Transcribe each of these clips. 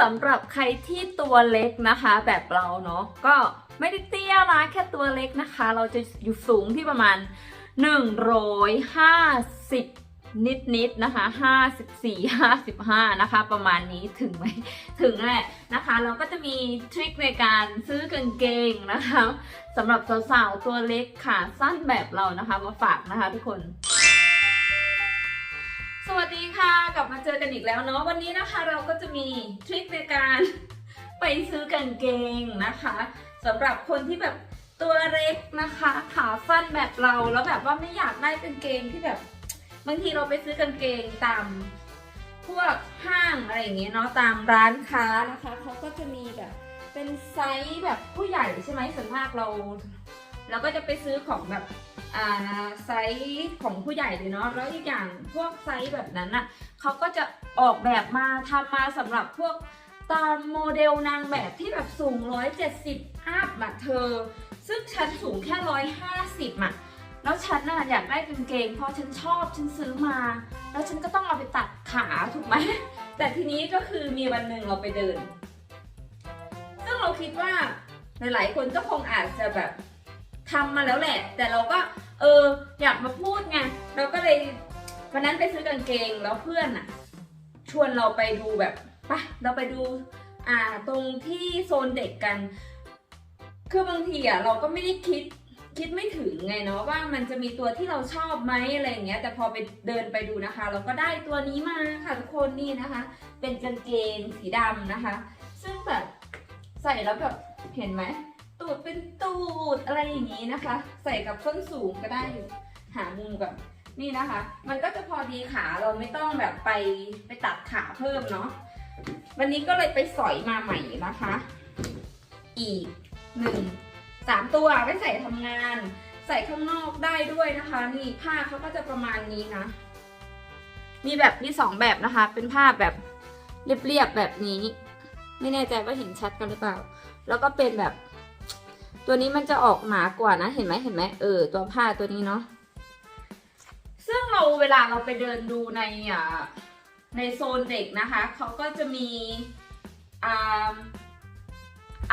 สำหรับใครที่ตัวเล็กนะคะ แบบเราเนาะก็ไม่ได้เตี้ยนะแค่ตัวเล็กนะคะ เราจะอยู่สูงที่ประมาณ 150 นิดนิดๆนะคะ 54 55 นะคะ ประมาณนี้ถึงไหมถึงแหละนะคะ เราก็จะมีทริคในการซื้อกางเกงนะคะสำหรับสาวๆตัวเล็กขาสั้นแบบเรานะคะมาฝากนะคะทุกคน วัสดีค่ะกลับมาเจอกันอีกแล้วเนาะวันนี้นะคะเราก็จะมีทริคในการไปซื้อกางเกงนะคะสำหรับคนที่แบบตัวเล็กนะคะขาสั้นแบบเราแล้วแบบว่าไม่อยากได้กางเกงที่แบบบางทีเราไปซื้อกางเกงตามพวกห้างอะไรอย่างเงี้ยเนาะตามร้านค้านะคะเขาก็จะมีแบบเป็นไซส์แบบผู้ใหญ่ใช่ไหมส่วนมากเราเราก็จะไปซื้อของแบบ ไซส์ของผู้ใหญ่เลยเนาะแล้วอีกอย่างพวกไซส์แบบนั้นน่ะเขาก็จะออกแบบมาทำมาสำหรับพวกตามโมเดลนางแบบที่แบบสูง 170อัพอะเธอ ซึ่งฉันสูงแค่ 150อะแล้วฉันน่ะอยากได้กางเกงเพราะฉันชอบฉันซื้อมา แล้วฉันก็ต้องเอาไปตัดขาถูกไหมแต่ทีนี้ก็คือมีวันหนึ่งเราไปเดิน ซึ่งเราคิดว่าหลายๆคนก็คงอาจจะแบบ ทำมาแล้วแหละ แต่เราก็เอออยากมาพูดไงเราก็เลยวันนั้นไปซื้อกางเกงแล้วเพื่อนอะ ชวนเราไปดูแบบไปเราไปดูอ่าตรงที่โซนเด็กกัน คือบางทีอะเราก็ไม่ได้คิดคิดไม่ถึงไงเนาะว่ามันจะมีตัวที่เราชอบไหมอะไรอย่างเงี้ย แต่พอไปเดินไปดูนะคะ เราก็ได้ตัวนี้มาค่ะทุกคนนี่นะคะ เป็นกางเกงสีดำนะคะ ซึ่งแบบใส่แล้วแบบเห็นไหม ตูดเป็นตูดอะไรอย่างนี้นะคะ ใส่กับส้นสูงก็ได้อยู่ หามุมกับนี่นะคะ มันก็จะพอดีขาเราไม่ต้องแบบไปไปตัดขาเพิ่มเนาะวันนี้ก็เลยไปสอยมาใหม่นะคะ อีกหนึ่งสามตัวไว้ใส่ทำงาน ใส่ข้างนอกได้ด้วยนะคะ นี่ผ้าเขาก็จะประมาณนี้นะ มีแบบมีสองแบบนะคะ เป็นผ้าแบบเรียบๆแบบนี้ ไม่แน่ใจว่าเห็นชัดกันหรือเปล่า แล้วก็เป็นแบบ ตัวนี้มันจะออกหนากว่านะ เห็นไหมเห็นไหมเออ ตัวผ้าตัวนี้เนาะ ซึ่งเราเวลาเราไปเดินดูในอ่าในโซนเด็กนะคะ เขาก็จะมีอ่า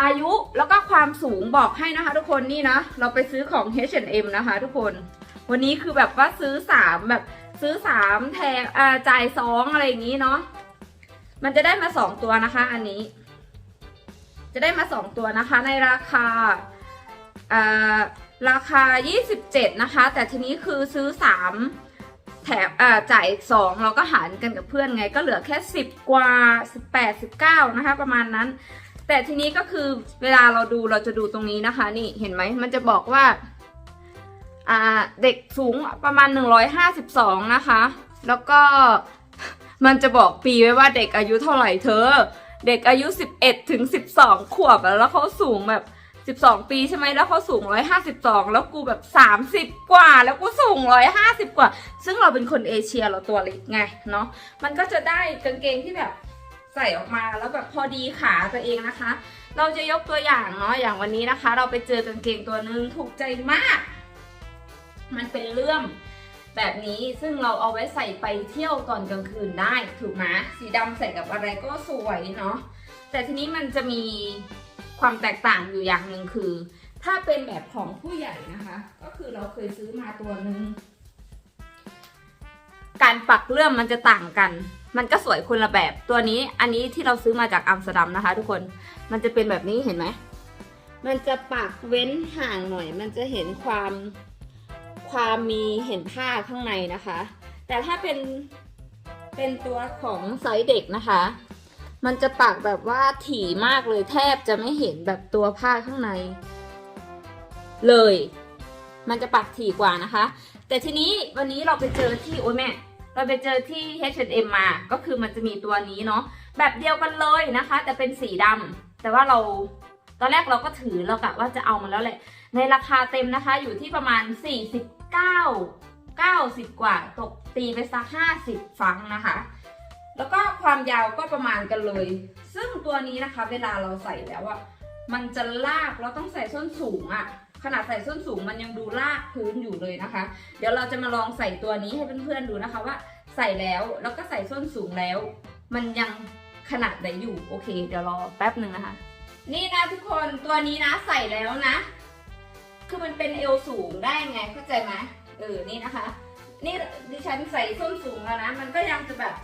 อายุแล้วก็ความสูงบอกให้นะคะ ทุกคนนี่นะ เราไปซื้อของ H&M นะคะ ทุกคน วันนี้คือแบบว่าซื้อสามแบบซื้อสามแทนอ่าจ่ายสองอะไรอย่างนี้เนาะ มันจะได้มาสองตัวนะคะ อันนี้ จะได้มาสองตัวนะคะ ในราคา ราคา 27 นะคะ แต่ทีนี้คือซื้อ 3 แถมอ่าจ่าย2เราก็หารกันกับเพื่อนไง ก็เหลือแค่ 10 กว่า 18 19 นะคะ ประมาณนั้น แต่ทีนี้ก็คือเวลาเราดูเราจะดูตรงนี้นะคะ นี่เห็นไหมมันจะบอกว่าเด็กสูงประมาณ 152 นะคะ แล้วก็มันจะบอกปีไว้ว่าเด็กอายุเท่าไหร่เธอ เด็กอายุ 11ถึง12 ขวบแล้วเขาสูงแบบ 12ปีใช่ไหมแล้วเขาสูง152แล้วกูแบบ30กว่า แล้วกูสูง150กว่า ซึ่งเราเป็นคนเอเชียเราตัวเล็กไงเนาะมันก็จะได้กางเกงที่แบบใส่ออกมาแล้วแบบพอดีขาตัวเองนะคะ เราจะยกตัวอย่างเนาะอย่างวันนี้นะคะ เราไปเจอกางเกงตัวหนึ่งถูกใจมาก มันเป็นเลื่อมแบบนี้ซึ่งเราเอาไว้ใส่ไปเที่ยวตอนกลางคืนได้ถูกไหมสีดำใส่กับอะไรก็สวยเนาะแต่ทีนี้มันจะมี ความแตกต่างอยู่อย่างหนึ่งคือ ถ้าเป็นแบบของผู้ใหญ่นะคะ ก็คือเราเคยซื้อมาตัวหนึ่งการปักเลื่อมมันจะต่างกัน มันก็สวยคนละแบบตัวนี้ อันนี้ที่เราซื้อมาจากอัมสเตอร์ดัมนะคะ ทุกคนมันจะเป็นแบบนี้เห็นไหมมันจะปักเว้นห่างหน่อย มันจะเห็นความความมีเห็นผ้าข้างในนะคะ แต่ถ้าเป็นเป็นตัวของไซส์เด็กนะคะ มันจะปักแบบว่าถี่มากเลยแทบจะไม่เห็นแบบตัวผ้าข้างใน เลย มันจะปักถี่กว่านะคะ แต่ทีนี้วันนี้เราไปเจอที่โอ้ยแม่เราไปเจอที่ H&M มา ก็คือมันจะมีตัวนี้เนาะแบบเดียวกันเลยนะคะ แต่เป็นสีดำแต่ว่าเราตอนแรกเราก็ถือเรากะว่าจะเอามันแล้วแหละ ในราคาเต็มนะคะ อยู่ที่ประมาณ 49 90 กว่าตกตีไปสัก50 ฟังนะคะ แล้วก็ความยาวก็ประมาณกันเลย ซึ่งตัวนี้นะคะ เวลาเราใส่แล้วอะมันจะลากเราต้องใส่ส้นสูงอะขนาดใส่ส้นสูงมันยังดูลากพื้นอยู่เลยนะคะ เดี๋ยวเราจะมาลองใส่ตัวนี้ให้เพื่อนๆดูนะคะว่าใส่แล้วแล้วก็ใส่ส้นสูงแล้ว มันยังขนาดไหนอยู่โอเค เดี๋ยวรอแป๊บหนึ่งนะคะ นี่นะทุกคนตัวนี้นะใส่แล้วนะ คือมันเป็นเอวสูงได้ไงเข้าใจไหมเออนี่นะคะ นี่ดิฉันใส่ส้นสูงแล้วนะ มันก็ยังจะแบบ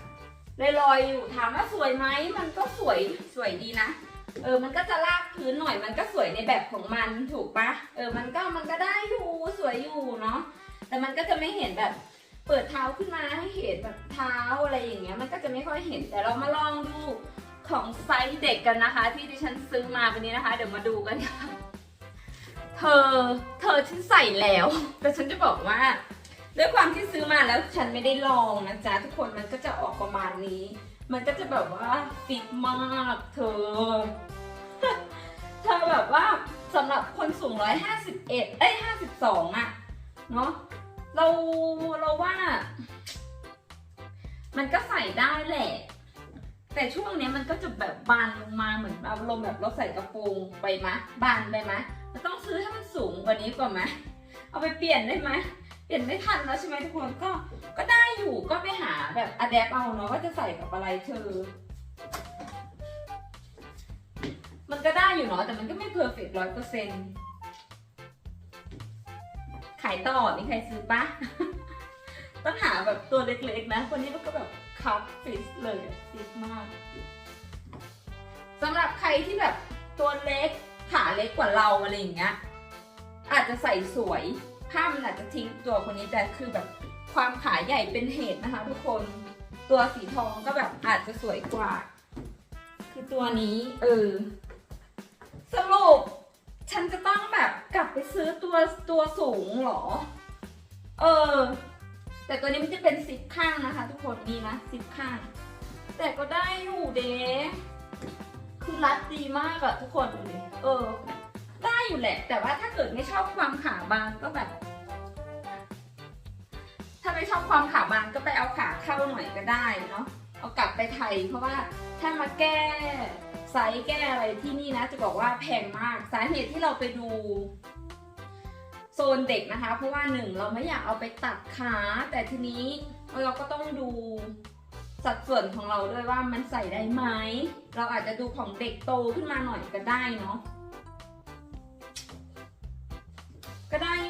ลอยๆอยู่ถามว่าสวยไหมมันก็สวยสวยดีนะเออ มันก็จะลากพื้นหน่อยมันก็สวยในแบบของมันถูกปะเออ มันก็มันก็ได้อยู่สวยอยู่เนาะแต่มันก็จะไม่เห็นแบบเปิดเท้าขึ้นมาให้เห็นแบบเท้าอะไรอย่างเงี้ย มันก็จะไม่ค่อยเห็นแต่เรามาลองดูของไซส์เด็กกันนะคะ ที่ดิฉันซื้อมาวันนี้นะคะ เดี๋ยวมาดูกันค่ะเธอ เธอฉันใส่แล้ว แต่ฉันจะบอกว่า ด้วยความที่ซื้อมาแล้วฉันไม่ได้ลองนะจ๊ะทุกคนมันก็จะออกประมาณนี้ มันก็จะแบบว่าฟิตมากเธอเธอแบบว่าสำหรับคนสูงร้อยห้าสิบเอ้ยห้าสิบสอะเนาะเราเราว่า มันก็ใส่ได้แหละ แต่ช่วงนี้มันก็จะแบบบานลงมาเหมือนอารมณ์แบบเราใส่กระโปรงไปมะบานไปมะมันต้องซื้อให้มันสูงกว่านี้ก่อนไหมเอาไปเปลี่ยนได้ไหม เปลี่ยนไม่ทันแล้วใช่ไหมทุกคนก็ก็ได้อยู่ก็ไปหาแบบอะแดปเอาเนาะว่าจะใส่กับอะไรเธอ มันก็ได้อยู่เนาะแต่มันก็ไม่เพอร์เฟกต์ร้อยเปอร์เซ็นต์ขายต่อมีใครซื้อปะต้องหาแบบตัวเล็กๆนะคนนี้มันก็แบบคับฟิสเลยฟิสมากสำหรับใครที่แบบตัวเล็กขาเล็กกว่าเราอะไรอย่างเงี้ยอาจจะใส่สวย ผ้ามันอาจจะทิ้งตัวคนนี้แต่คือแบบความขาใหญ่เป็นเหตุนะคะ ทุกคนตัวสีทองก็แบบอาจจะสวยกว่า คือตัวนี้เออสรุปฉันจะต้องแบบกลับไปซื้อตัวตัวสูงเหรอ เออ แต่ตัวนี้มันจะเป็นซิปข้างนะคะ ทุกคนนี่นะซิปข้าง แต่ก็ได้อยู่เด้คือรัดดีมากอะทุกคนดูดิเออได้ อยู่แหละ แต่ว่าถ้าเกิดไม่ชอบความขาบางก็แบบ ถ้าไม่ชอบความขาบางก็ไปเอาขาเข้าหน่อยก็ได้เนาะเอากลับไปไทย เพราะว่าถ้ามาแก้ไซส์แก้อะไรที่นี่นะ จะบอกว่าแพงมากสาเหตุที่เราไปดูโซนเด็กนะคะ เพราะว่าหนึ่งเราไม่อยากเอาไปตัดขา แต่ทีนี้เราก็ต้องดูสัดส่วนของเราด้วยว่ามันใส่ได้ไหม เราอาจจะดูของเด็กโตขึ้นมาหน่อยก็ได้เนาะ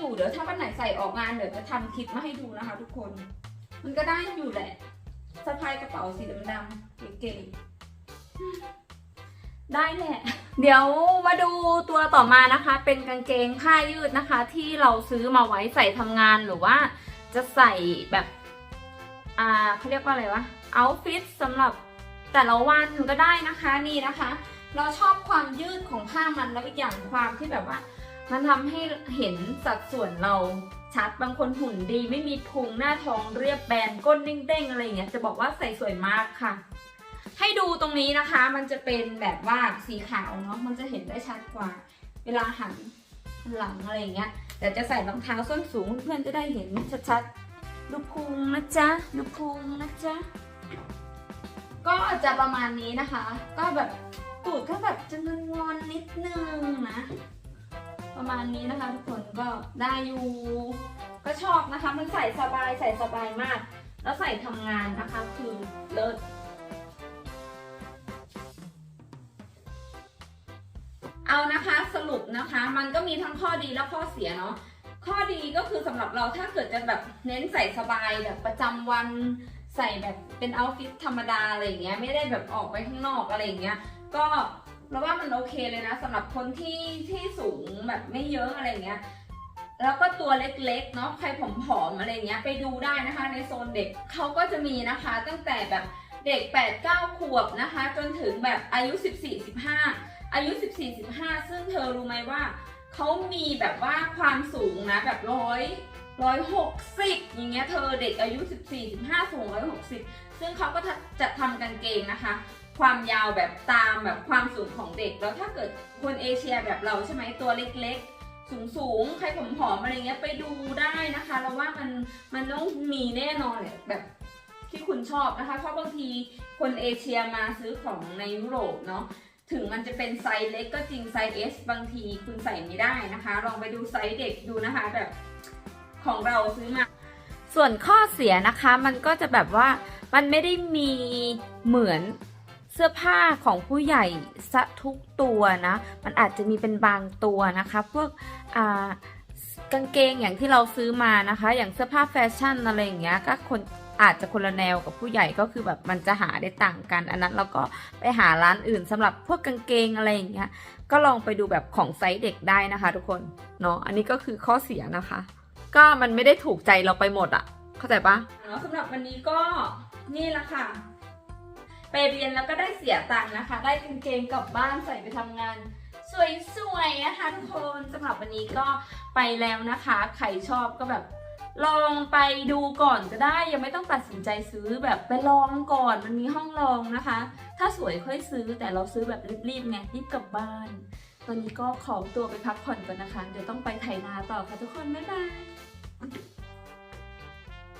อยู่เดี๋ยวถ้าวันไหนใส่ออกงานเดี๋ยวจะทำคลิปมาให้ดูนะคะ ทุกคน มันก็ได้อยู่แหละสะพายกระเป๋าสีดำๆเก๋ๆได้แหละ เดี๋ยวมาดูตัวต่อมานะคะ เป็นกางเกงผ้ายืดนะคะ ที่เราซื้อมาไว้ใส่ทำงานหรือว่า จะใส่แบบอ่าเขาเรียกว่าอะไรวะเอาฟิตสำหรับแต่ละวันก็ได้นะคะนี่นะคะ เราชอบความยืดของผ้ามันแล้วอีกอย่างความที่แบบว่า มันทำให้เห็นสัดส่วนเราชัดบางคนหุ่นดีไม่มีพุงหน้าท้องเรียบแบนก้นเด้งๆอะไรเงี้ยจะบอกว่าใส่สวยมากค่ะ ให้ดูตรงนี้นะคะ มันจะเป็นแบบว่าสีขาวเนาะมันจะเห็นได้ชัดกว่า เวลาหันหลังอะไรเงี้ยแต่จะใส่รองเท้าส้นสูงเพื่อนจะได้เห็นชัดๆดูพุงนะจ๊ะดูพุงนะจ๊ะก็จะประมาณนี้นะคะ ก็แบบตูดก็แบบจะงอนนิดนึงนะ ประมาณนี้นะคะ ทุกคนก็ได้อยู่ ก็ชอบนะคะ มันใส่สบายใส่สบายมาก แล้วใส่ทำงานนะคะคือเลิศเอานะคะสรุปนะคะ มันก็มีทั้งข้อดีและข้อเสียเนาะข้อดีก็คือสำหรับเราถ้าเกิดจะแบบเน้นใส่สบายแบบประจำวันใส่แบบเป็นเอาฟิตธรรมดาอะไรอย่างเงี้ยไม่ได้แบบออกไปข้างนอกอะไรอย่างเงี้ยก็ เราว่ามันโอเคเลยนะสำหรับคนที่ที่สูงแบบไม่เยอะอะไรเงี้ย แล้วก็ตัวเล็กๆเนาะใครผอมๆอะไรเงี้ยไปดูได้นะคะ ในโซนเด็กเขาก็จะมีนะคะ ตั้งแต่แบบเด็ก 8-9 ขวบนะคะ จนถึงแบบอายุ 14-15 อายุ 14-15 ซึ่งเธอรู้ไหมว่าเขามีแบบว่าความสูงนะแบบร้อยร้อยหกสิบอย่างเงี้ยเธอเด็กอายุ 14-15 สูงร้อยหกสิบซึ่งเขาก็จะทำกางเกงนะคะ ความยาวแบบตามแบบความสูงของเด็ก แล้วถ้าเกิดคนเอเชียแบบเราใช่ไหมตัวเล็กๆ สูงสูงๆใครผอมๆอะไรเงี้ยไปดูได้นะคะเราว่ามันมันต้องมีแน่นอนเนี่ยแบบที่คุณชอบนะคะ เพราะบางทีคนเอเชียมาซื้อของในยุโรปเนาะถึงมันจะเป็นไซส์เล็กก็จริงไซส์ S บางทีคุณใส่ไม่ได้นะคะ ลองไปดูไซส์เด็กดูนะคะแบบของเราซื้อมา ส่วนข้อเสียนะคะมันก็จะแบบว่ามันไม่ได้มีเหมือน เสื้อผ้าของผู้ใหญ่ซะทุกตัวนะ มันอาจจะมีเป็นบางตัวนะคะ พวกอ่ากางเกงอย่างที่เราซื้อมานะคะ อย่างเสื้อผ้าแฟชั่นอะไรอย่างเงี้ยก็คนอาจจะคนละแนวกับผู้ใหญ่ก็คือแบบมันจะหาได้ต่างกัน อันนั้นเราก็ไปหาร้านอื่นสำหรับพวกกางเกงอะไรอย่างเงี้ยก็ลองไปดูแบบของไซส์เด็กได้นะคะ ทุกคนเนาะอันนี้ก็คือข้อเสียนะคะ ก็มันไม่ได้ถูกใจเราไปหมดอะเข้าใจปะเนาะสำหรับวันนี้ก็นี่ละค่ะ ไปเรียนแล้วก็ได้เสียตังค์นะคะ ได้กางเกงกลับบ้านใส่ไปทำงาน สวยๆนะคะทุกคนสำหรับวันนี้ก็ไปแล้วนะคะ ใครชอบก็แบบลองไปดูก่อนก็ได้ยังไม่ต้องตัดสินใจซื้อแบบไปลองก่อนมันมีห้องลองนะคะ ถ้าสวยค่อยซื้อแต่เราซื้อแบบรีบๆไงรีบกลับบ้าน ตอนนี้ก็ขอตัวไปพักผ่อนก่อนนะคะ เดี๋ยวต้องไปไถนาต่อค่ะทุกคน บ๊ายบาย